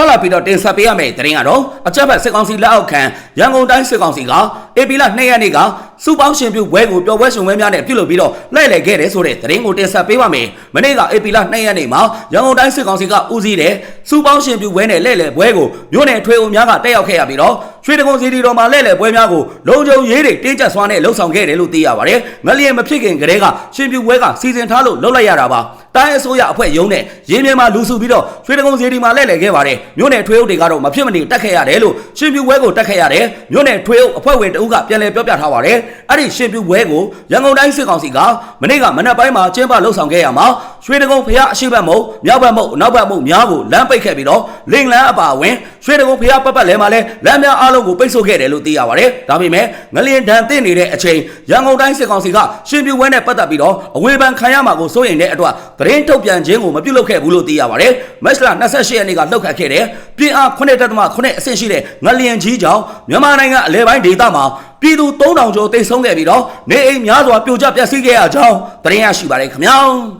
ဆက်လက်ပြီးတော့တင်ဆက်ပေးရမယ့်သတင်းကတော့အကြက်ဘက်စစ်ကောင်စီလက်အောက်ခံရန်ကုန်တိုင်းစစ်ကောင်စီကအေပီလာ2ရက်နေ့ကစုပေါင်းရှင်ပြုဘွဲကိုပျော်ပွဲရှင်ပွဲများနဲ့ပြုလုပ်ပြီးတော့လှည့်လည်ခဲ့တယ်ဆိုတဲ့သတင်းကိုတင်ဆက်ပေးပါမယ်။မနေ့ကအေပီလာ2ရက်နေ့မှာရန်ကုန်တိုင်းစစ်ကောင်စီကဦးစီးတဲ့စုပေါင်းရှင်ပြုဘွဲနဲ့လှည့်လည်ဘွဲကိုမြို့နယ်ထွေအုပ်များကတက်ရောက်ခဲ့ရပြီးတော့ရွှေတကုံစီတီတော်မှာလှည့်လည်ဘွဲများကိုလုံခြုံရေးတွေတင်းကျပ်စွာနဲ့လှုပ်ဆောင်ခဲ့တယ်လို့သိရပါတယ်။ငလျင်မဖြစ်ခင်ကတည်းကရှင်ပြုဘွဲကစီစဉ်ထားလို့လှုပ်လိုက်ရတာပါ။ တိုင်းအစိုးရအဖွဲ့ရုံးနဲ့ရင်းမြမှာလူစုပြီးတော့ရွှေတကုံစီတီမှာလှည့်လည်ခဲ့ပါတယ်။မြို့နယ်ထွေအုပ်တွေကတော့မဖြစ်မနေတက်ခဲ့ရတယ်လို့ရှင်ပြုဘွဲကိုတက်ခဲ့ရတယ်။မြို့နယ်ထွေအုပ်အဖွဲ့ဝင်တအုပ်ကပြန်လည်ပြောပြထားပါတယ်။အဲ့ဒီရှင်ပြုဘွဲကိုရန်ကုန်တိုင်းစစ်ကောင်စီကမနေ့ကမနက်ပိုင်းမှာကျင်းပလှုပ်ဆောင်ခဲ့ရမှာရွှေတကုံဖျားအရှိတ်ဘက်မုံမြောက်ဘက်မုံနောက်ဘက်မုံများကိုလမ်းပိတ်ခဲ့ပြီးတော့လင်လန်းအပါအဝင်ရွှေတကုံဖျားပတ်ပတ်လဲမှာလဲလမ်းများအားလုံးကိုပိတ်ဆို့ခဲ့တယ်လို့သိရပါတယ်။ဒါပေမဲ့ငလျင်ဒဏ်သင့်နေတဲ့အချိန်ရန်ကုန်တိုင်းစစ်ကောင်စီကရှင်ပြုဘွဲနဲ့ပတ်သက်ပြီးတော့အဝေဖန်ခံရမှာကိုစိုးရိမ်တဲ့အတွက်သတင်းထုတ်ပြန်ခြင်းကိုမပြုလုပ်ခဲ့ဘူးလို့သိရပါတယ်။မက်စလာ28ရက်နေ့ကလှုပ်ခတ်ခဲ့တဲ့ပြင်အား9.8အဆင့်ရှိတဲ့ငလျင်ကြီးကြောင့်မြန်မာနိုင်ငံအလဲပိုင်းဒေသမှာပြည်သူ3000ကျော်တိတ်ဆုံးခဲ့ပြီးတော့နေအိမ်များစွာပြိုကျပျက်စီးခဲ့ရကြောင်းသတင်းရရှိပါတယ်ခင်ဗျာ။